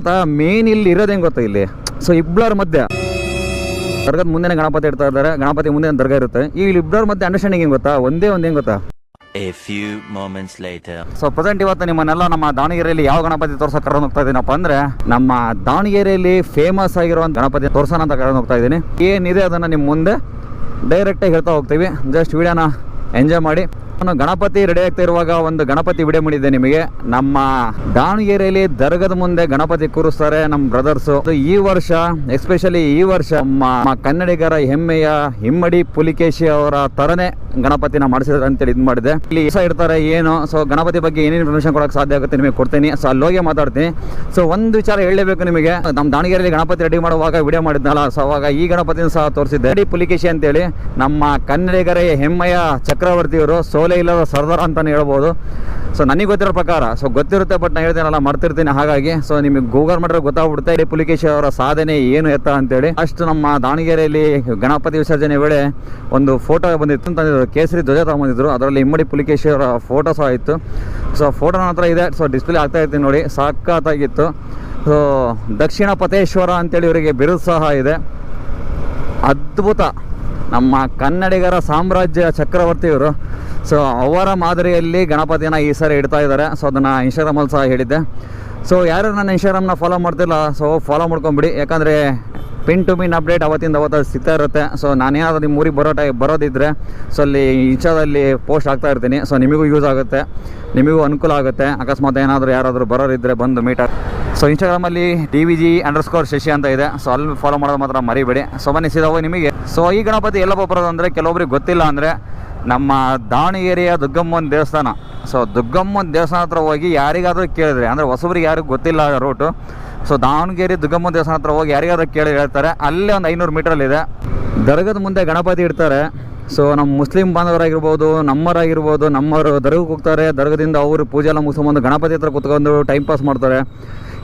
ಗೊತ್ತಾ ಮೇನ್ ಇಲ್ಲಿ ಇರೋದು ಹೆಂಗ್ ಗೊತ್ತಾ ಇಲ್ಲಿ? ಸೊ ಇಬ್ಬರ ಮಧ್ಯೆ. ದರ್ಗದ ಮುಂದೆ ಗಣಪತಿ ಇಡ್ತಾ ಇದ್ದಾರೆ. ಗಣಪತಿ ಮುಂದೆ ದರ್ಗಾ ಇರುತ್ತೆ. ಈ ಇಬ್ಬರ ಮಧ್ಯೆ ಅಂಡರ್ಸ್ಟ್ಯಾಂಡಿಂಗ್ ಏನ್ ಗೊತ್ತಾ? ಒಂದೇ ಒಂದು ಹೆಂಗ್ ಗೊತ್ತಾ? A few moments later. So present ಇವತ್ತು ನಿಮ್ಮನ್ನೆಲ್ಲ ನಮ್ಮ ದಾವಣಗೆರೆಯಲ್ಲಿ ಯಾವ ಗಣಪತಿ ತೋರ್ಸೋ ಕರ್ಕೊಂಡು ಹೋಗ್ತಾ ಇದ್ದೀನಪ್ಪ ಅಂದ್ರೆ ನಮ್ಮ ದಾವಣಗೆರೆಯಲ್ಲಿ ಫೇಮಸ್ ಆಗಿರುವಂತ ಗಣಪತಿ ತೋರ್ಸೋಣ ಅಂತ ಕರ್ಕೊಂಡು ಹೋಗ್ತಾ ಇದ್ದೀನಿ ಏನಿದೆ ಅದನ್ನ ನಿಮ್ಮ ಮುಂದೆ? ಡೈರೆಕ್ಟ್ ಆಗಿ ಹೇಳ್ತಾ ಹೋಗ್ತೀವಿ. ಜಸ್ಟ್ ವಿಡಿಯೋನ ಎಂಜಾಯ್ ಮಾಡಿ. ನಾನು ಗಣಪತಿ ರೆಡಿ ಆಗ್ತಾ ಇರುವಾಗ ಒಂದು ಗಣಪತಿ ವಿಡಿಯೋ ಮಾಡಿದ್ದೆ ನಿಮಗೆ. ನಮ್ಮ ದಾವಣಗೆರೆಯಲ್ಲಿ ದರ್ಗದ ಮುಂದೆ ಗಣಪತಿ ಕೂರಿಸ್ತಾರೆ ನಮ್ಮ ಬ್ರದರ್ಸ್ ಈ ವರ್ಷ ಎಸ್ಪೆಷಲಿ ಈ ವರ್ಷ ನಮ್ಮ ಕನ್ನಡಿಗರ ಹೆಮ್ಮೆಯ ಹಿಮ್ಮಡಿ ಪುಲಿಕೇಶಿ ಅವರ ತರನೇ ಗಣಪತಿನ ಮಾಡಿಸಿದ್ರೆ ಅಂತೇಳಿ ಇದು ಮಾಡಿದೆ. ಇಲ್ಲಿ ಹೊಸ ಇರ್ತಾರೆ, ಏನು? ಸೊ ಗಣಪತಿ ಬಗ್ಗೆ ಏನೇನು ಇನ್ಫಾರ್ಮೇಶನ್ ಕೊಡೋಕೆ ಸಾಧ್ಯ ಆಗುತ್ತೆ ನಿಮಗೆ ಕೊಡ್ತೀನಿ. ಸೊ ಅಲ್ಲೋಗಿ ಮಾತಾಡ್ತೀನಿ. ಸೊ ಒಂದು ವಿಚಾರ ಹೇಳಬೇಕು ನಿಮಗೆ. ನಮ್ಮ ದಾವಣಗೆರೆಯಲ್ಲಿ ಗಣಪತಿ ರೆಡಿ ಮಾಡುವಾಗ ವಿಡಿಯೋ ಮಾಡಿದ್ನಲ್ಲ ಸೊ ಅವಾಗ ಈ ಗಣಪತಿನ ಸಹ ತೋರಿಸಿದ್ದೆ. ಪುಲಿಕೇಶಿ ಅಂತೇಳಿ ನಮ್ಮ ಕನ್ನಡಿಗರ ಹೆಮ್ಮೆಯ ಚಕ್ರವರ್ತಿಯವರು ಸೋಲೆ ಇಲ್ಲದ ಸರ್ದಾರ್ ಅಂತಲೇ ಹೇಳ್ಬೋದು. ಸೊ ನನಗೆ ಗೊತ್ತಿರೋ ಪ್ರಕಾರ ಸೊ ಗೊತ್ತಿರುತ್ತೆ ಬಟ್ ನಾನು ಹೇಳ್ತೇನಲ್ಲ, ಮರ್ತಿರ್ತೀನಿ. ಹಾಗಾಗಿ ಸೊ ನಿಮಗೆ ಗೂಗಲ್ ಮಾಡಿದ್ರೆ ಗೊತ್ತಾಗ್ಬಿಡುತ್ತೆ. ಇಡೀ ಪುಲಿಕೇಶಿ ಅವರ ಸಾಧನೆ ಏನು ಎತ್ತ ಅಂತೇಳಿ. ಅಷ್ಟು ನಮ್ಮ ದಾವಣಗೆರೆಯಲ್ಲಿ ಗಣಪತಿ ವಿಸರ್ಜನೆ ವೇಳೆ ಒಂದು ಫೋಟೋ ಬಂದಿತ್ತು. ಅಂತಂದಿದ್ರು ಕೇಸರಿ ಧ್ವಜ ತಗೊಂಬಂದಿದ್ರು. ಅದರಲ್ಲಿ ಇಮ್ಮಡಿ ಪುಲಿಕೇಶಿ ಅವರ ಫೋಟೋ ಸಹ ಇತ್ತು. ಸೊ ಫೋಟೋ ನನ್ನ ಇದೆ. ಸೊ ಡಿಸ್ಪ್ಲೇ ಆಗ್ತಾ ಇರ್ತೀನಿ ನೋಡಿ. ಸಾಕಾಗಿತ್ತು ಸೊ ದಕ್ಷಿಣ ಪತೇಶ್ವರ ಅಂತೇಳಿ ಇವರಿಗೆ ಬಿರುದು ಸಹ ಇದೆ. ಅದ್ಭುತ. ನಮ್ಮ ಕನ್ನಡಿಗರ ಸಾಮ್ರಾಜ್ಯ ಚಕ್ರವರ್ತಿ ಇವರು. ಸೊ ಅವರ ಮಾದರಿಯಲ್ಲಿ ಗಣಪತಿನ ಈ ಸರಿ ಇಡ್ತಾ ಇದ್ದಾರೆ. ಸೊ ಅದನ್ನು ಇನ್ಸ್ಟಾಗ್ರಾಮಲ್ಲಿ ಸಹ ಹೇಳಿದ್ದೆ. ಸೊ ಯಾರು ನನ್ನ ಇನ್ಸ್ಟಾಗ್ರಾಮ್ನ ಫಾಲೋ ಮಾಡ್ತಿಲ್ಲ ಸೊ ಫಾಲೋ ಮಾಡ್ಕೊಂಬಿಡಿ ಯಾಕಂದರೆ ಪಿನ್ ಟು ಪಿನ್ ಅಪ್ಡೇಟ್ ಅವತ್ತಿಂದ ಅವತ್ತು ಸಿಗ್ತಾ ಇರುತ್ತೆ. ಸೊ ನಾನೇನಾದರೂ ನಿಮ್ಮ ಊರಿಗೆ ಬರೋ ಟೈ ಬರೋದಿದ್ದರೆ ಸೊ ಅಲ್ಲಿ ಇನ್ಸ್ಟಾದಲ್ಲಿ ಪೋಸ್ಟ್ ಆಗ್ತಾ ಇರ್ತೀನಿ. ಸೊ ನಿಮಗೂ ಯೂಸ್ ಆಗುತ್ತೆ. ನಿಮಗೂ ಅನುಕೂಲ ಆಗುತ್ತೆ. ಅಕಸ್ಮಾತ್ ಏನಾದರೂ ಯಾರಾದರೂ ಬರೋರಿದ್ದರೆ ಬಂದು ಮೀಟ್ ಆಗಿ ಸೊ ಇನ್ಸ್ಟಾಗ್ರಾಮಲ್ಲಿ D V G underscore Shashi ಅಂತ ಇದೆ. ಸೊ ಅಲ್ಲಿ ಫಾಲೋ ಮಾಡೋದು ಮಾತ್ರ ಮರಿಬೇಡಿ. ಸೊ ಬನ್ನಿ ನಿಮಗೆ. ಸೊ ಈ ಗಣಪತಿ ಎಲ್ಲಪ್ಪ ಬರೋದು ಅಂದರೆ ಕೆಲವೊಬ್ರಿಗೆ ಗೊತ್ತಿಲ್ಲ ಅಂದರೆ ನಮ್ಮ ದಾವಣಗೆರೆಯ ದುಗ್ಗಮ್ಮನ ದೇವಸ್ಥಾನ. ಸೊ ದುಗ್ಗಮ್ಮನ ದೇವಸ್ಥಾನ ಹತ್ರ ಹೋಗಿ ಯಾರಿಗಾದರೂ ಕೇಳಿದ್ರೆ, ಅಂದರೆ ಹೊಸಬ್ರಿಗೆ ಯಾರಿಗೂ ಗೊತ್ತಿಲ್ಲ ರೂಟು ಸೊ ದಾವಣಗೆರೆ, ದುರ್ಗಮ್ಮ ದೇವಸ್ಥಾನ ಹತ್ರ ಹೋಗಿ ಯಾರಿಗಾದ್ರೂ ಕೇಳಿ ಹೇಳ್ತಾರೆ. ಅಲ್ಲೇ ಒಂದು ಐನೂರು ಮೀಟ್ರಲ್ಲಿದೆ ದರ್ಗದ ಮುಂದೆ ಗಣಪತಿ ಇಡ್ತಾರೆ. ಸೊ ನಮ್ಮ ಮುಸ್ಲಿಂ ಬಾಂಧವರಾಗಿರ್ಬೋದು ನಮ್ಮರಾಗಿರ್ಬೋದು ನಮ್ಮವರು ದರ್ಗಕ್ಕೆ ಹೋಗ್ತಾರೆ. ದರ್ಗದಿಂದ ಅವರು ಪೂಜೆ ಎಲ್ಲ ಮುಗಿಸ್ಕೊಂಬಂದು ಗಣಪತಿ ಹತ್ರ ಕುತ್ಕೊಂಡು ಟೈಮ್ ಪಾಸ್ ಮಾಡ್ತಾರೆ.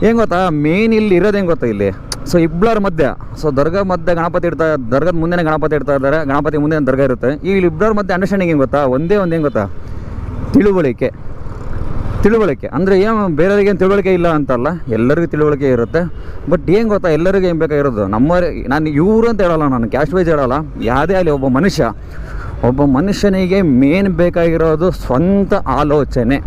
ಏನು ಗೊತ್ತಾ? ಮೇನ್ ಇಲ್ಲಿ ಇರೋದು ಹೆಂಗೆ ಗೊತ್ತಾ ಇಲ್ಲಿ? ಸೊ ಇಬ್ಬರ ಮಧ್ಯೆ. ಸೊ ದರ್ಗ ಮಧ್ಯೆ ಗಣಪತಿ ಇಡ್ತಾ, ದರ್ಗದ ಮುಂದೆ ಗಣಪತಿ ಇಡ್ತಾ ಇದ್ದಾರೆ. ಗಣಪತಿ ಮುಂದೆ ದರ್ಗ ಇರುತ್ತೆ. ಈ ಇಬ್ಬರ ಮಧ್ಯೆ ಅಂಡರ್ಸ್ಟ್ಯಾಂಡಿಂಗ್ ಏನು ಗೊತ್ತಾ? ಒಂದೇ ಒಂದು ಹೆಂಗೆ ಗೊತ್ತಾ? ತಿಳುವಳಿಕೆ. ತಿಳುವಳಿಕೆ. ಅಂದರೆ ಏನು ಬೇರೆಯವ್ರಿಗೆ ಏನು ತಿಳುವಳಿಕೆ ಇಲ್ಲ ಅಂತಲ್ಲ, ಎಲ್ಲರಿಗೂ ತಿಳುವಳಿಕೆ ಇರುತ್ತೆ. ಬಟ್ ಏನು ಗೊತ್ತಾ, ಎಲ್ಲರಿಗೂ ಏನು ಬೇಕಾಗಿರೋದು ನಮ್ಮ ನಾನು ಇವರು ಅಂತ ಹೇಳಲ್ಲ ನಾನು ಕ್ಯಾಶ್ ವೈಸ್ ಹೇಳಲ್ಲ. ಯಾವುದೇ ಆಗಲಿ ಒಬ್ಬ ಮನುಷ್ಯ, ಒಬ್ಬ ಮನುಷ್ಯನಿಗೆ ಮೇನ್ ಬೇಕಾಗಿರೋದು ಸ್ವಂತ ಆಲೋಚನೆ.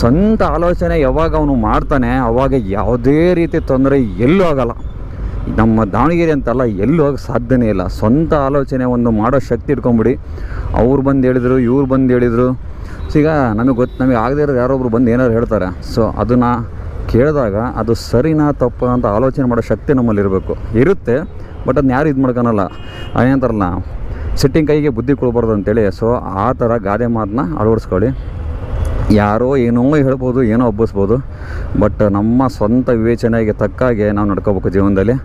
ಸ್ವಂತ ಆಲೋಚನೆ ಯಾವಾಗ ಅವನು ಮಾಡ್ತಾನೆ, ಅವಾಗ ಯಾವುದೇ ರೀತಿ ತೊಂದರೆ ಎಲ್ಲೂ ಆಗಲ್ಲ. ನಮ್ಮ ದಾವಣಗೆರೆ ಅಂತಲ್ಲ ಎಲ್ಲೂ ಹೋಗಕ್ಕೆ ಸಾಧ್ಯನೇ ಇಲ್ಲ. ಸ್ವಂತ ಆಲೋಚನೆ ಒಂದು ಮಾಡೋ ಶಕ್ತಿ ಇಟ್ಕೊಂಬಿಡಿ. ಅವ್ರು ಬಂದು ಹೇಳಿದರು, ಇವ್ರು ಬಂದು ಹೇಳಿದರು. ಈಗ ನಮಗೆ ಗೊತ್ತು ನಮಗೆ ಆಗದೇ ಇರೋದು ಯಾರೊಬ್ರು ಬಂದು ಏನಾದ್ರು ಹೇಳ್ತಾರೆ. ಸೊ ಅದನ್ನು ಕೇಳಿದಾಗ ಅದು ಸರಿನಾ ತಪ್ಪ ಅಂತ ಆಲೋಚನೆ ಮಾಡೋ ಶಕ್ತಿ ನಮ್ಮಲ್ಲಿ ಇರಬೇಕು. ಇರುತ್ತೆ, ಬಟ್ ಅದನ್ನ ಯಾರು ಇದು ಮಾಡ್ಕೊಳಲ್ಲ ಏನಂತಾರಲ್ಲ ಸಿಟ್ಟಿಂಗ್ ಕೈಗೆ ಬುದ್ಧಿ ಕೊಡ್ಬಾರ್ದು ಅಂತೇಳಿ. ಸೊ ಆ ಥರ ಗಾದೆ ಮಾತನ್ನ ಅಳವಡಿಸ್ಕೊಳ್ಳಿ. ಯಾರೋ ಏನೋ ಹೇಳ್ಬೋದು, ಏನೋ ಒಬ್ಬಿಸ್ಬೋದು. ಬಟ್ ನಮ್ಮ ಸ್ವಂತ ವಿವೇಚನೆಗೆ ತಕ್ಕಾಗೆ ನಾವು ನಡ್ಕೋಬೇಕು ಜೀವನದಲ್ಲಿ.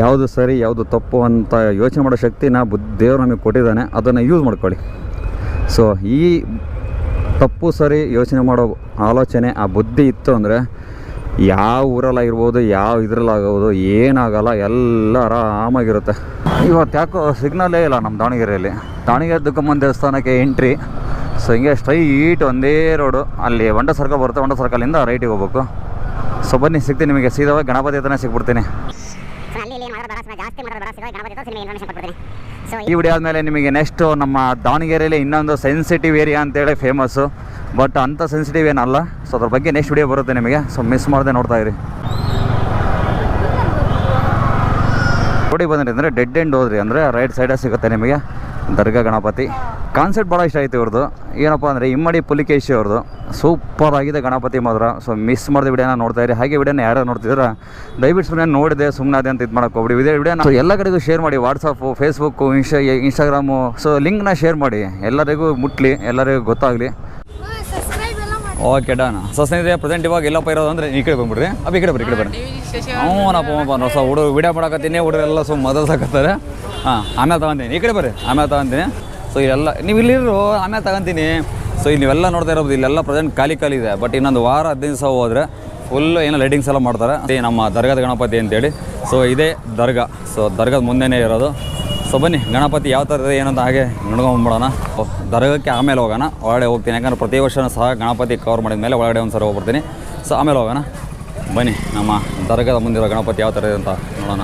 ಯಾವುದು ಸರಿ, ಯಾವುದು ತಪ್ಪು ಅಂತ ಯೋಚನೆ ಮಾಡೋ ಶಕ್ತಿನ ಬುದ್ಧಿ ದೇವರು ನಮಗೆ ಕೊಟ್ಟಿದ್ದಾನೆ, ಅದನ್ನು ಯೂಸ್ ಮಾಡ್ಕೊಳ್ಳಿ. ಸೊ ಈ ತಪ್ಪು ಸರಿ ಯೋಚನೆ ಮಾಡೋ ಆಲೋಚನೆ, ಆ ಬುದ್ಧಿ ಇತ್ತು ಅಂದರೆ ಯಾವ ಊರಲ್ಲಾಗಿರ್ಬೋದು, ಯಾವ ಇದರಲ್ಲಾಗ್ಬೋದು ಏನಾಗಲ್ಲ, ಎಲ್ಲ ಆರಾಮಾಗಿರುತ್ತೆ. ಇವತ್ತು ಯಾಕೋ ಸಿಗ್ನಲ್ಲೇ ಇಲ್ಲ ನಮ್ಮ ದಾವಣಗೆರೆಯಲ್ಲಿ. ದಾವಣಗೆರೆ ದುಕ್ಕಮ್ಮನ ದೇವಸ್ಥಾನಕ್ಕೆ ಎಂಟ್ರಿ ಸೊ ಹಿಂಗೆ ಸ್ಟ್ರೈಟ್ ಒಂದೇ ರೋಡು ಅಲ್ಲಿ ಒಂಡ ಸರ್ಕಲ್ ಬರುತ್ತೆ ಒಂಡ ಸರ್ಕಲಿಂದ ರೈಟಿಗೆ ಹೋಗ್ಬೇಕು. ಸೊ ಬನ್ನಿ, ಸಿಗ್ತೀನಿ ನಿಮಗೆ. ಸೀದಾ ಗಣಪತಿ ಹತ್ರನೇ ಸಿಗ್ಬಿಡ್ತೀನಿ. ಈ ವಿಡಿಯೋ ಆದಮೇಲೆ ನಿಮಗೆ ನೆಕ್ಸ್ಟ್ ನಮ್ಮ ದಾವಣಗೆರೆಯಲ್ಲಿ ಇನ್ನೊಂದು ಸೆನ್ಸಿಟಿವ್ ಏರಿಯಾ ಅಂತೇಳಿ ಫೇಮಸ್ಸು ಬಟ್ ಅಂಥ ಸೆನ್ಸಿಟಿವ್ ಏನಲ್ಲ. ಸೊ ಅದ್ರ ಬಗ್ಗೆ ನೆಕ್ಸ್ಟ್ ವಿಡಿಯೋ ಬರುತ್ತೆ ನಿಮಗೆ. ಸೊ ಮಿಸ್ ಮಾಡದೆ ನೋಡ್ತಾ ಇರಿ. ನೋಡಿ ಬಂದ್ರಿ ಅಂದರೆ ಡೆಡ್ ಎಂಡ್ ಹೋದ್ರಿ ಅಂದರೆ ರೈಟ್ ಸೈಡೇ ಸಿಗುತ್ತೆ ನಿಮಗೆ. ದರ್ಗಾ ಗಣಪತಿ. ಕಾನ್ಸೆಪ್ಟ್ ಭಾಳ ಇಷ್ಟ ಆಯ್ತು ಇವ್ರದ್ದು ಏನಪ್ಪ ಅಂದರೆ ಇಮ್ಮಡಿ ಪುಲಿಕೇಶಿ ಅವ್ರದ್ದು ಸೂಪರ್ ಆಗಿದೆ ಗಣಪತಿ ಮಾತ್ರ. ಸೊ ಮಿಸ್ ಮಾಡಿದ ವಿಡಿಯೋನ ನೋಡ್ತಾ ಇರಿ. ಹಾಗೆ ವಿಡಿಯೋನ ಯಾರು ನೋಡ್ತಿದ್ರೆ ದಯವಿಟ್ಟು ಸುಮ್ಮನೆ ನೋಡಿದೆ ಸುಮ್ಮನೆ ಅದೇ ಅಂತ ಇದು ಮಾಡೋಕ್ಕೋಗ್ಬಿಡಿ ಇದೇ ವಿಡಿಯೋನ ಸೊ ಎಲ್ಲ ಕಡೆಗೂ ಶೇರ್ ಮಾಡಿ. WhatsApp Facebook Insta Instagram so ಲಿಂಕ್ನ ಶೇರ್ ಮಾಡಿ. ಎಲ್ಲರಿಗೂ ಮುಟ್ಲಿ. ಎಲ್ಲರಿಗೂ ಗೊತ್ತಾಗಲಿ. ಓಕೆ ಡನ್ ಸೊ ಸ್ನೇಹಿತರೆ ಪ್ರೆಸೆಂಟ್ ಇವಾಗ ಎಲ್ಲಪ್ಪ ಇರೋದು ಅಂದರೆ ಈ ಕಡೆ ಬಂದ್ಬಿಡ್ರಿ. ಅಪ್ಪ ಈ ಕಡೆ ಬರ್ರಿ, ಈ ಕಡೆ ಬರ್ರಿ. ಹ್ಞೂ ಸೊ ಹುಡುಗ ವಿಡಿಯೋ ಮಾಡಕತ್ತೀನಿ. ಹುಡುಗರೆಲ್ಲ ಸುಮ್ಮ ಮದಲ್ಸಾಕತ್ತಾರೆ ಹಾಂ, ಆಮೇಲೆ ತಗೊಂತೀನಿ. ಈ ಕಡೆ ಬರ್ರಿ. ಆಮೇಲೆ ತಗೊಂತೀನಿ. ಸೊ ಇಲ್ಲೆಲ್ಲ, ನೀವು ಇಲ್ಲಿರೋ ಆಮೇಲೆ ತಗೊಂತೀನಿ. ಸೊ ಇಲ್ಲಿ ನೀವೆಲ್ಲ ನೋಡ್ತಾ ಇರೋದು, ಇಲ್ಲೆಲ್ಲ ಪ್ರೆಸೆಂಟ್ ಖಾಲಿ ಖಾಲಿ ಇದೆ. ಬಟ್ ಇನ್ನೊಂದು ವಾರ, ಹದಿನೈದು ದಿವಸ ಹೋದರೆ ಫುಲ್ ಏನೋ ಲೈಟಿಂಗ್ಸ್ ಎಲ್ಲ ಮಾಡ್ತಾರೆ. ಅದೇ ನಮ್ಮ ದರ್ಗಾದ ಗಣಪತಿ ಅಂತೇಳಿ. ಸೊ ಇದೇ ದರ್ಗಾ. ಸೊ ದರ್ಗಾದ ಮುಂದೆನೇ ಇರೋದು. ಸೊ ಬನ್ನಿ, ಗಣಪತಿ ಯಾವ ಥರ ಇದೆ ಏನಂತ ಹಾಗೆ ನೋಡ್ಕೊಂಬಿಡೋಣ ದರ್ಗಕ್ಕೆ ಆಮೇಲೆ ಹೋಗೋಣ. ಒಳಗಡೆ ಹೋಗ್ತೀನಿ. ಯಾಕಂದ್ರೆ ಪ್ರತಿ ವರ್ಷವೂ ಸಹ ಗಣಪತಿ ಕವರ್ ಮಾಡಿದ ಮೇಲೆ ಒಳಗಡೆ ಒಂದು ಸಲ ಹೋಗ್ಬಿಡ್ತೀನಿ. ಸೊ ಆಮೇಲೆ ಹೋಗೋಣ. ಬನ್ನಿ, ನಮ್ಮ ದರ್ಗದ ಮುಂದಿರೋ ಗಣಪತಿ ಯಾವ ಥರ ಇದೆ ಅಂತ ನೋಡೋಣ.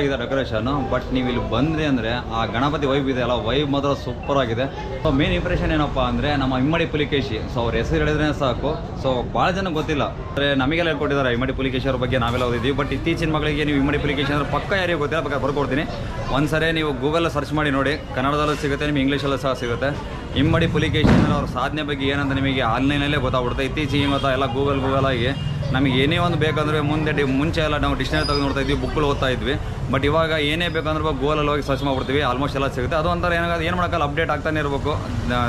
ಆಗಿದೆ ಡೆಕೋರೇಷನ್, ಬಟ್ ನೀವು ಇಲ್ಲಿ ಬಂದ್ರಿ ಅಂದರೆ ಆ ಗಣಪತಿ ವೈಬ್ ಇದೆ ಅಲ್ಲ ವೈಬ್ ಮಾತ್ರ ಸೂಪರ್ ಆಗಿದೆ. ಸೊ ಮೇನ್ ಇಂಪ್ರೆಷನ್ ಏನಪ್ಪ ಅಂದರೆ ನಮ್ಮ ಇಮ್ಮಡಿ ಪುಲಿಕೇಶಿ. ಸೊ ಅವ್ರ ಹೆಸರು ಹೇಳಿದ್ರೆ ಸಾಕು. ಸೊ ಭಾಳ ಜನ ಗೊತ್ತಿಲ್ಲ. ಅಂದ್ರೆ ನಮಗೆಲ್ಲ ಹೇಳ್ಕೊಟ್ಟಿದ್ದಾರೆ, ಇಮ್ಮಡಿ ಪುಲಿಕೇಶಿ ಅವ್ರ ಬಗ್ಗೆ ನಾವೆಲ್ಲ ಓದಿದ್ದೀವಿ. ಬಟ್ ಇತ್ತೀಚಿನ ಮಗಳಿಗೆ ನೀವು ಇಮ್ಮಡಿ ಪುಲಿಕೇಶಿ ಅಂದ್ರೆ ಪಕ್ಕ ಯಾರಿಗೆ ಗೊತ್ತಿಲ್ಲ, ಪಕ್ಕ ಬರ್ಕೊಡ್ತೀನಿ. ಒಂದ್ಸರಿ ನೀವು ಗೂಗಲ್ ಸರ್ಚ್ ಮಾಡಿ ನೋಡಿ. ಕನ್ನಡದಲ್ಲೂ ಸಿಗುತ್ತೆ, ನಿಮ್ಗೆ ಇಂಗ್ಲೀಷಲ್ಲೂ ಸಹ ಸಿಗುತ್ತೆ. ಇಮ್ಮಡಿ ಪುಲಿಕೇಶಿ ಅವ್ರ ಸಾಧನೆ ಬಗ್ಗೆ ಏನಂತ ನಿಮಗೆ ಆನ್ಲೈನಲ್ಲೇ ಗೊತ್ತಾಗ್ಬಿಡುತ್ತೆ. ಇತ್ತೀಚಿಗೆ ಮತ್ತೆ ಎಲ್ಲ ಗೂಗಲ್ ಗೂಗಲ್ ಆಗಿ ನಮಗೆ ಏನೇ ಒಂದು ಬೇಕಂದ್ರೆ ಮುಂದೆ ಮುಂಚೆ ಎಲ್ಲ ನಾವು ಡಿಕ್ಷನರಿ ತೆಗೆದು ನೋಡ್ತಾ ಇದ್ವಿ ಬುಕ್ಗಳು ಓದ್ತಾ ಇದ್ವಿ. ಬಟ್ ಇವಾಗ ಏನೇ ಬೇಕಂದ್ರೆ ಗೂಗಲಲ್ಲಿ ಹೋಗಿ ಸರ್ಚ್ ಮಾಡ್ಬಿಡ್ತೀವಿ ಆಲ್ಮೋಸ್ಟ್ ಎಲ್ಲ ಸಿಗುತ್ತೆ. ಅದು ಒಂಥರ ಏನಾಗುತ್ತೆ, ಏನು ಮಾಡೋಕ್ಕಲ್ಲ ಅಪ್ಡೇಟ್ ಆಗ್ತಾನೆ ಇರಬೇಕು.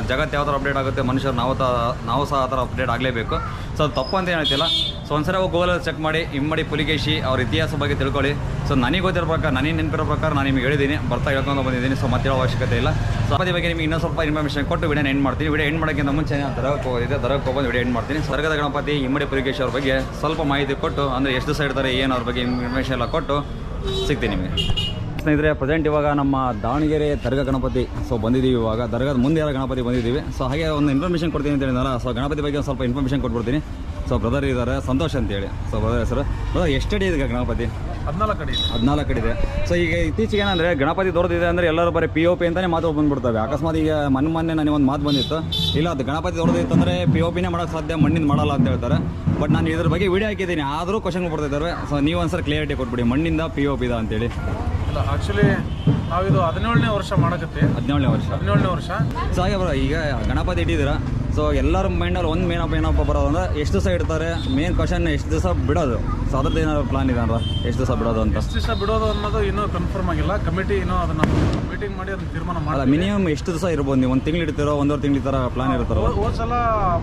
ಜಗತ್ತು ಯಾವ ಥರ ಅಪ್ಡೇಟ್ ಆಗುತ್ತೆ, ಮನುಷ್ಯರು ನಾವು ತ, ನಾವು ಸಹ ಆ ಥರ ಅಪ್ಡೇಟ್ ಆಗಲೇಬೇಕು. ಸೊ ಅದು ತಪ್ಪು ಅಂತ ಹೇಳ್ತಿಲ್ಲ ಸೊ ಒಂದ್ಸರಿ ಹೋಗಿ ಗೂಗಲಲ್ಲಿ ಚೆಕ್ ಮಾಡಿ, ಇಮ್ಮಡಿ ಪುಲಿಕೇಶಿ ಅವ್ರ ಇತಿಹಾಸ ಬಗ್ಗೆ ತಿಳ್ಕೊಳ್ಳಿ. ಸೊ ನನಗೆ ಗೊತ್ತಿರೋ ಪ್ರಕಾರ, ನನಗೆ ನೆನಪಿರೋ ಪ್ರಕಾರ ನಾನು ನಿಮಗೆ ಹೇಳಿದ್ದೀನಿ. ಬರ್ತಾ ಹೇಳ್ಕೊಂಡು ಬಂದಿದ್ದೀನಿ. ಸೊ ಮತ್ತೆ ಹೇಳೋ ಅವಶ್ಯಕತೆ ಇಲ್ಲ. ಸೊ ಅದೇ ಬಗ್ಗೆ ನಿಮಗೆ ಇನ್ನೊಂದು ಸ್ವಲ್ಪ ಇನ್ಫಾರ್ಮೇಷನ್ ಕೊಟ್ಟು ವಿಡಿಯೋ ಎಂಡ್ ಮಾಡ್ತೀನಿ. ವಿಡಿಯೋ ಎಂಡ್ ಮಾಡೋಕ್ಕಿಂತ ಮುಂಚೆ ದರಕ್ಕೆ ಹೋಗೋದಿದೆ, ದರಕ್ಕೆ ಹೋಗೋದು ವಿಡಿಯೋ ಎಂಡ್ ಮಾಡ್ತೀನಿ. ಸ್ವರ್ಗದ ಗಣಪತಿ, ಇಮ್ಮಡಿ ಪುಲಿಕೇಶಿ ಅವ್ರ ಬಗ್ಗೆ ಸ್ವಲ್ಪ ಮಾಹಿತಿ ಕೊಟ್ಟು, ಅಂದರೆ ಎಷ್ಟು ದಿವಸ ಇರ್ತಾರೆ ಏನು ಅವ್ರ ಬಗ್ಗೆ ಇನ್ಫಾರ್ಮೇಷನ್ ಎಲ್ಲ ಕೊಟ್ಟು ಸಿಗ್ತೀನಿ. ನಿಮಗೆ ಸ್ನೇಹಿತರೆ ಪ್ರೆಸೆಂಟ್ ಇವಾಗ ನಮ್ಮ ದಾವಣಗೆರೆ ದರ್ಗಾ ಗಣಪತಿ. ಸೊ ಬಂದಿದ್ದೀವಿ ಇವಾಗ. ದರ್ಗಾದ ಮುಂದೆ ಎಲ್ಲ ಗಣಪತಿ ಬಂದಿದ್ದೀವಿ. ಸೊ ಹಾಗೆ ಒಂದು ಇನ್ಫಾರ್ಮೇಷನ್ ಕೊಡ್ತೀನಿ ಅಂತ ಹೇಳಿದಾರ ಸೊ ಗಣಪತಿ ಬಗ್ಗೆ ಒಂದು ಸ್ವಲ್ಪ ಇನ್ಫಾರ್ಮೇಷನ್ ಕೊಟ್ಬಿಡ್ತೀನಿ. ಸೊ ಬ್ರದರ್ ಇದ್ದಾರೆ ಸಂತೋಷ್ ಅಂತೇಳಿ. ಸೊ ಬ್ರದರ್ ಹೆಸರು. ಎಷ್ಟು ಅಡಿ ಇದೆ ಗಣಪತಿ? ಹದಿನಾಲ್ಕು ಅಡಿ ಹದಿನಾಲ್ಕು ಇದೆ. ಸೊ ಈಗ ಇತ್ತೀಚೆಗೆ ಏನಂದರೆ ಗಣಪತಿ ದೊಡ್ಡದಿದೆ ಅಂದರೆ ಎಲ್ಲರೂ ಬರೀ ಪಿ ಒ ಪಿ ಅಂತಲೇ ಮಾತು ಬಂದ್ಬಿಡ್ತವೆ. ಅಕಸ್ಮಾತ್ ಈಗ ಮನ್ ಮೊನ್ನೆ ನನಗೆ ಒಂದು ಮಾತು ಬಂದಿತ್ತು. ಇಲ್ಲ ಅದು ಗಣಪತಿ ದೊಡ್ಡದಿತ್ತು ಅಂದರೆ ಪಿ ಒ ಪಿನೇ ಮಾಡೋಕ್ಕೆ ಸಾಧ್ಯ ಮಣ್ಣಿಂದ ಮಾಡಲ್ಲ ಅಂತ ಹೇಳ್ತಾರೆ. ಬಟ್ ನಾನು ಇದ್ರ ಬಗ್ಗೆ ವಿಡಿಯೋ ಹಾಕಿದ್ದೀನಿ. ಆದರೂ ಕ್ವಶನ್ ಬರ್ತಿದ್ದಾರೆ ಸೊ ನೀವು ಒಂದ್ಸರಿ ಕ್ಲಿಯರಿಟಿ ಕೊಟ್ಬಿಡಿ. ಮಣ್ಣಿಂದ ಪಿ ಒ ಪಿದ ಇದೆ ಅಂತೇಳಿ. ಇಲ್ಲ ಆ್ಯಕ್ಚುಲಿ ನಾವಿದು ಹದಿನೇಳನೇ ವರ್ಷ ಮಾಡಕತ್ತಿ ಹದಿನೇಳನೇ ವರ್ಷ. ಹದಿನೇಳನೇ ವರ್ಷ. ಸೊ ಹಾಗೆ ಬರೋ ಈಗ ಗಣಪತಿ ಇಟ್ಟಿದ್ದೀರಾ? ಸೊ ಎಲ್ಲರ ಮೈಂಡಲ್ಲಿ ಒಂದು ಮೇನಪ್ಪ ಏನಪ್ಪ ಬರೋದು ಅಂದ್ರೆ ಎಷ್ಟು ದಿವಸ ಇಡ್ತಾರೆ? ಮೇನ್ ಕ್ವಶನ್ ಎಷ್ಟು ದಿವಸ ಬಿಡೋದು? ಸೊ ಅದ್ರದ್ದು ಏನಾದ್ರು ಪ್ಲಾನ್ ಇದೆ ಅಂದ್ರೆ ಎಷ್ಟು ದಿವಸ ಬಿಡೋದು ಅಂತ? ಎಷ್ಟು ದಿವಸ ಬಿಡೋದು ಅನ್ನೋದು ಇನ್ನೂ ಕನ್ಫರ್ಮ್ ಆಗಿಲ್ಲ. ಕಮಿಟಿ ಇನ್ನೂ ಅದನ್ನ ಮೀಟಿಂಗ್ ಮಾಡಿ ಅದನ್ನ ತೀರ್ಮಾನ ಅಲ್ಲ ಮಾಡಿ ಮಿನಿಮಮ್ ಎಷ್ಟು ದಿವಸ ಇರ್ಬೋದು ನೀವು? ಒಂದು ತಿಂಗಳು ಇಡ್ತೀರೋ? ಒಂದೂವರೆ ತಿಂಗಳು ಥರ ಪ್ಲಾನ್ ಇರ್ತಾರೆ? ಹೋದ ಸಲ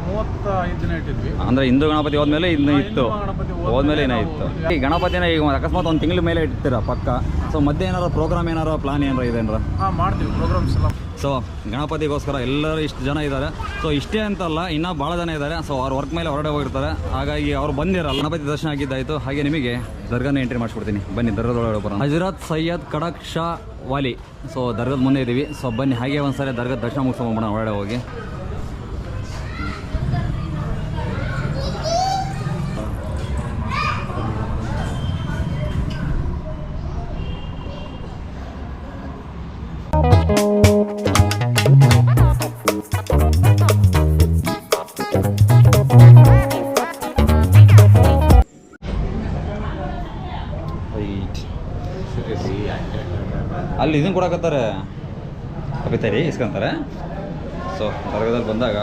ಮೂವತ್ತೈದು ದಿನ ಇಟ್ಟಿದ್ವಿ. ಅಂದ್ರೆ ಹಿಂದೂ ಗಣಪತಿ ಹೋದ್ಮೇಲೆ ಇನ್ನು ಇತ್ತು. ಗಣಪತಿ ಹೋದ್ಮೇಲೆ ಇತ್ತು ಈ ಗಣಪತಿನ ಈಗ ಅಕಸ್ಮಾತ್ ಒಂದು ತಿಂಗಳ ಮೇಲೆ ಇಡ್ತೀರಾ ಪಕ್ಕ? ಸೊ ಮಧ್ಯ ಏನಾರ ಪ್ರೋಗ್ರಾಮ್ ಏನಾರ ಪ್ಲಾನ್ ಏನಾರ ಇದೆ ಅಂದ್ರೆ? ಹಾಂ ಮಾಡ್ತೀವಿ. ಪ್ರೋಗ್ರಾಮ್ಸ್ ಎಲ್ಲ. ಸೊ ಗಣಪತಿಗೋಸ್ಕರ ಎಲ್ಲರೂ ಇಷ್ಟು ಜನ ಇದ್ದಾರೆ. ಸೊ ಇಷ್ಟೇ ಅಂತಲ್ಲ, ಇನ್ನೂ ಭಾಳ ಜನ ಇದ್ದಾರೆ. ಸೊ ಅವ್ರ ವರ್ಕ್ ಮೇಲೆ ಹೊರಡೆ ಹೋಗಿರ್ತಾರೆ. ಹಾಗಾಗಿ ಅವ್ರು ಬಂದಿರಲ್ಲ. ಗಣಪತಿ ದರ್ಶನ ಆಗಿದ್ದಾಯಿತು. ಹಾಗೆ ನಿಮಗೆ ದರ್ಗಾನ ಎಂಟ್ರಿ ಮಾಡಿಸ್ಬಿಡ್ತೀನಿ ಬನ್ನಿ ದರ್ಗದೊಳಗೆ ಬರೋಣ. ಹಜರತ್ ಸೈಯದ್ ಖಡಕ್ ಶಾ ವಾಲಿ. ಸೊ ದರ್ಗದ ಮುಂದೆ ಇದ್ದೀವಿ ಸೊ ಬನ್ನಿ, ಹಾಗೆ ಒಂದ್ಸರಿ ದರ್ಗದ ದರ್ಶನ ಮುಗಿಸ್ಕೊಂಬೋಣ ಒಳಗಡೆ ಹೋಗಿ. ಅಲ್ಲಿ ಇದನ್ನು ಕೊಡಕತ್ತಾರೆ. ಕವಿತಾರಿ, ಇಸ್ಕೊಂತಾರೆ. ಸೊ ದರ್ಗದಲ್ಲಿ ಬಂದಾಗ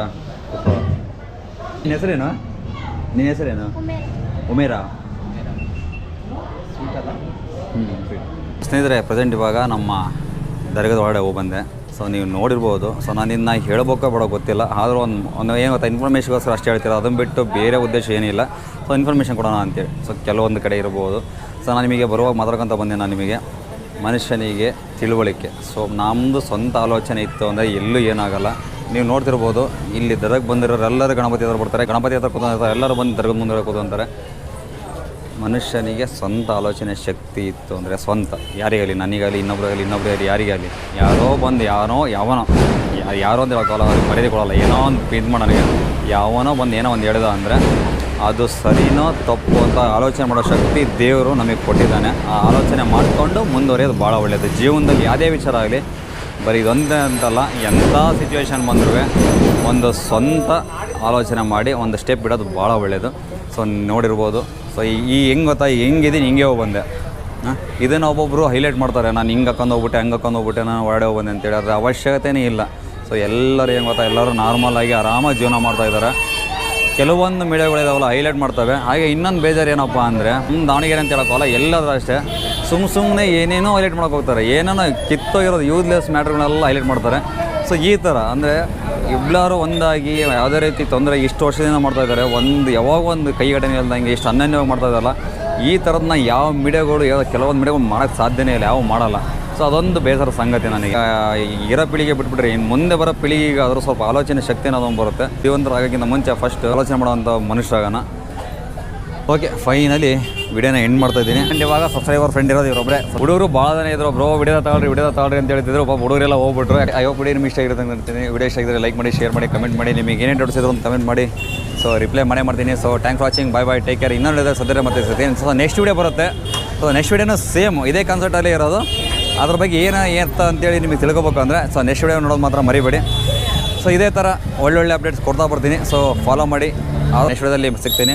ನಿನ್ನ ಹೆಸರೇನು? ನಿನ್ನ ಹೆಸರೇನು? ಉಮೇರಾ. ಹ್ಞೂ ಸ್ನೇಹಿತರೆ ಪ್ರೆಸೆಂಟ್ ಇವಾಗ ನಮ್ಮ ದರ್ಗದ ಒಳಗಡೆ ಹೋಗಿ ಬಂದೆ. ಸೊ ನೀವು ನೋಡಿರ್ಬೋದು. ಸೊ ನಾನು ನಿನ್ನ ಹೇಳ್ಬೇಕೋ ಬೇಡೋ ಗೊತ್ತಿಲ್ಲ. ಆದರೂ ಒಂದು ಒಂದು ಏನು ಗೊತ್ತಾ ಇನ್ಫಾರ್ಮೇಷನ್ಗೋಸ್ಕರ ಅಷ್ಟೇ ಹೇಳ್ತೀರ? ಅದನ್ನು ಬಿಟ್ಟು ಬೇರೆ ಉದ್ದೇಶ ಏನಿಲ್ಲ ಸೊ ಇನ್ಫಾರ್ಮೇಷನ್ ಕೊಡೋಣ ಅಂತೇಳಿ. ಸೊ ಕೆಲವೊಂದು ಕಡೆ ಇರ್ಬೋದು. ಸೊ ನಾನು ನಿಮಗೆ ಬರುವಾಗ ಮಾತಾಡ್ಕೊತ ಬಂದೆ ನಾನು ನಿಮಗೆ. ಮನುಷ್ಯನಿಗೆ ತಿಳುವಳಿಕೆ. ಸೊ ನಮ್ಮದು ಸ್ವಂತ ಆಲೋಚನೆ ಇತ್ತು ಅಂದರೆ ಎಲ್ಲೂ ಏನಾಗಲ್ಲ. ನೀವು ನೋಡ್ತಿರ್ಬೋದು, ಇಲ್ಲಿ ದರ್ಗಕ್ಕೆ ಬಂದಿರೋರೆಲ್ಲರೂ ಗಣಪತಿ ಹತ್ರ ಬರ್ತಾರೆ. ಗಣಪತಿ ಹತ್ರ ಕೂತ ಎಲ್ಲರೂ ಬಂದು ದರ್ಗದ ಮುಂದೆ ಕೂತ್ಕೊಂತಾರೆ. ಮನುಷ್ಯನಿಗೆ ಸ್ವಂತ ಆಲೋಚನೆ ಶಕ್ತಿ ಇತ್ತು ಅಂದರೆ ಸ್ವಂತ. ಯಾರಿಗಾಗಲಿ ನನಗಾಗಲಿ ಇನ್ನೊಬ್ರಿಗಾಗಲಿ ಇನ್ನೊಬ್ರಿಗಾಗಲಿ ಯಾರಿಗಾಗಲಿ ಯಾರೋ ಬಂದು, ಯಾರೋ, ಯಾವನೋ, ಯಾರೋ ಒಂದು ಕಾಲ ಕೊಡಲ್ಲ. ಏನೋ ಒಂದು ಇದು ಮಾಡೋನಿಗೆ ಯಾವನೋ ಬಂದು ಏನೋ ಒಂದು ಹೇಳ್ದ ಅಂದರೆ ಅದು ಸರಿನೋ ತಪ್ಪು ಅಂತ ಆಲೋಚನೆ ಮಾಡೋ ಶಕ್ತಿ ದೇವರು ನಮಗೆ ಕೊಟ್ಟಿದ್ದಾನೆ. ಆ ಆಲೋಚನೆ ಮಾಡಿಕೊಂಡು ಮುಂದುವರಿಯೋದು ಭಾಳ ಒಳ್ಳೆಯದು ಜೀವನದಲ್ಲಿ ಯಾವುದೇ ವಿಚಾರ ಆಗಲಿ, ಬರೀ ಇದೊಂದೇ ಅಂತಲ್ಲ, ಎಂಥ ಸಿಚುವೇಶನ್ ಬಂದರೂ ಒಂದು ಸ್ವಂತ ಆಲೋಚನೆ ಮಾಡಿ ಒಂದು ಸ್ಟೆಪ್ ಬಿಡೋದು ಭಾಳ ಒಳ್ಳೆಯದು ಸೊ ನೋಡಿರ್ಬೋದು. ಸೊ ಈ ಹೆಂಗೆ ಗೊತ್ತಾ? ಹೆಂಗಿದ್ದೀನಿ, ಹಿಂಗೆ ಹೋಗಿ ಬಂದೆ ಇದನ್ನು ಒಬ್ಬೊಬ್ಬರು ಹೈಲೈಟ್ ಮಾಡ್ತಾರೆ. ನಾನು ಹಿಂಗೆ ಹಾಕೊಂಡು ಹೋಗ್ಬಿಟ್ಟೆ, ಹಂಗೆ ಹಾಕೊಂಡು ಹೋಗ್ಬಿಟ್ಟೆ, ನಾನು ಹೊರಡೆ ಹೋಗ್ಬಂದೆ ಅಂತೇಳಿ ಅದರ ಅವಶ್ಯಕತೆಯೇ ಇಲ್ಲ. ಸೊ ಎಲ್ಲರೂ ಏನು ಗೊತ್ತಾ? ಎಲ್ಲರೂ ನಾರ್ಮಲ್ ಆಗಿ ಆರಾಮಾಗಿ ಜೀವನ ಮಾಡ್ತಾ ಇದ್ದಾರೆ. ಕೆಲವೊಂದು ಮೀಡಿಯಾಗಳಿದಾವಲ್ಲ ಹೈಲೈಟ್ ಮಾಡ್ತವೆ. ಹಾಗೆ ಇನ್ನೊಂದು ಬೇಜಾರು ಏನಪ್ಪ ಅಂದರೆ ದಾವಣಗೆರೆ ಅಂತ ಹೇಳೋಕ್ಕಲ್ಲ ಎಲ್ಲರೂ ಅಷ್ಟೇ. ಸುಮ್ಮ ಸುಮ್ಮನೆ ಏನೇನೋ ಹೈಲೈಟ್ ಮಾಡೋಕೆ ಹೋಗ್ತಾರೆ. ಏನೇನೋ ಕಿತ್ತೋಗಿರೋದು ಯೂಸ್ಲೆಸ್ ಮ್ಯಾಟ್ರ್ಗಳನ್ನೆಲ್ಲ ಹೈಲೈಟ್ ಮಾಡ್ತಾರೆ. ಸೊ ಈ ಥರ ಅಂದರೆ ಎಲ್ಲರೂ ಒಂದಾಗಿ ಯಾವುದೇ ರೀತಿ ತೊಂದರೆ ಇಷ್ಟು ವರ್ಷದಿಂದ ಮಾಡ್ತಾ ಇದ್ದಾರೆ. ಒಂದು ಯಾವಾಗ ಒಂದು ಕೈಗಡನೆ ಇಲ್ದಂಗೆ ಇಷ್ಟು ಅನ್ಯಾನ್ಯವಾಗಿ ಮಾಡ್ತಾ ಇದ್ದಾರಲ್ಲ, ಈ ಥರದನ್ನ ಯಾವ ಮೀಡಿಯಾಗಳು, ಯಾವ ಕೆಲವೊಂದು ಮೀಡಿಯಾಗಳು ಮಾಡೋಕ್ಕೆ ಸಾಧ್ಯನೇ ಇಲ್ಲ, ಯಾವ ಮಾಡಲ್ಲ. ಸೊ ಅದೊಂದು ಬೇಸರ ಸಂಗತಿ ನನಗೆ. ಇರೋ ಪೀಳಿಗೆ ಬಿಟ್ಬಿಟ್ರೆ ಇನ್ನು ಮುಂದೆ ಬರೋ ಪೀಳಿಗೆಗೆ ಆದರೂ ಸ್ವಲ್ಪ ಆಲೋಚನೆ ಶಕ್ತಿ ಅನ್ನೋದೊಂದು ಬರುತ್ತೆ. ಜೀವಂತರಾಗೋಕ್ಕಿಂತ ಮುಂಚೆ ಫಸ್ಟ್ ಆಲೋಚನೆ ಮಾಡೋವಂಥ ಮನುಷ್ಯರಾಗೋಣ. ಓಕೆ ಫೈನಲಿ ವಿಡಿಯೋನ ಎಂಡ್ ಮಾಡ್ತಾ ಇದ್ದೀನಿ. ಆ್ಯಂಡ್ ಇವಾಗ ಸಬ್ಸ್ಕ್ರೈಬರ್ ಫ್ರೆಂಡ್ ಇರೋದು ಇವರೊಬ್ಬರೇ ಹುಡುಗರು ಭಾಳ ಜನ ಇದ್ರು. ಬ್ರೋ ವಿಡಿಯೋ ತಗೊಳ್ರಿ ವಿಡಿಯೋ ತಗೊಳ್ರಿ ಅಂತ ಹೇಳ್ತಿದ್ರು. ಒಬ್ಬ ಹುಡುಗರೆಲ್ಲ ಹೋಗ್ಬಿಟ್ರು. ಐ ಹೋಪ್ ವಿಡಿಯೋ ನಿಮ್ಗೆ ಇಷ್ಟ ಆಗಿರುತ್ತೆ ಅಂತ ಹೇಳ್ತೀನಿ ವಿಡಿಯೋ ಇಷ್ಟ ಆಗಿದ್ರೆ ಲೈಕ್ ಮಾಡಿ ಶೇರ್ ಮಾಡಿ ಕಮೆಂಟ್ ಮಾಡಿ. ನಿಮಗೆ ಏನೇ ಡೌಟ್ಸ್ ಇದ್ರು ಅಂತ ಕಮೆಂಟ್ ಮಾಡಿ. ಸೊ ರಿಪ್ಲೈ ಮಾಡೇ ಮಾಡ್ತೀನಿ. So thanks watching bye bye take care ಇನ್ನೊಂದು ಸದ್ಯ ಮತ್ತೆ ಸಿಗ್ತೀನಿ ಸೊ ನೆಕ್ಸ್ಟ್ ವಿಡಿಯೋ ಬರುತ್ತೆ. ಸೊ ನೆಕ್ಸ್ಟ್ ವಿಡಿಯೋನು ಸೇಮ್ ಇದೇ ಕಾನ್ಸೆಪ್ಟಲ್ಲಿ ಇರೋದು. ಅದ್ರ ಬಗ್ಗೆ ಏನು ಏರ್ತ ಅಂತೇಳಿ ನಿಮಗೆ ತಿಳ್ಕೊಬೇಕು ಅಂದರೆ ಸೊ ನೆಕ್ಸ್ಟ್ ವಿಡಿಯೋ ನೋಡೋದು ಮಾತ್ರ ಮರಿಬೇಡಿ. ಸೊ ಇದೇ ಥರ ಒಳ್ಳೊಳ್ಳೆ ಅಪ್ಡೇಟ್ಸ್ ಕೊಡ್ತಾ ಬರ್ತೀನಿ. ಸೊ ಫಾಲೋ ಮಾಡಿ. ನೆಕ್ಸ್ಟ್ ವಿಡಿಯೋದಲ್ಲಿ ಸಿಗ್ತೀನಿ.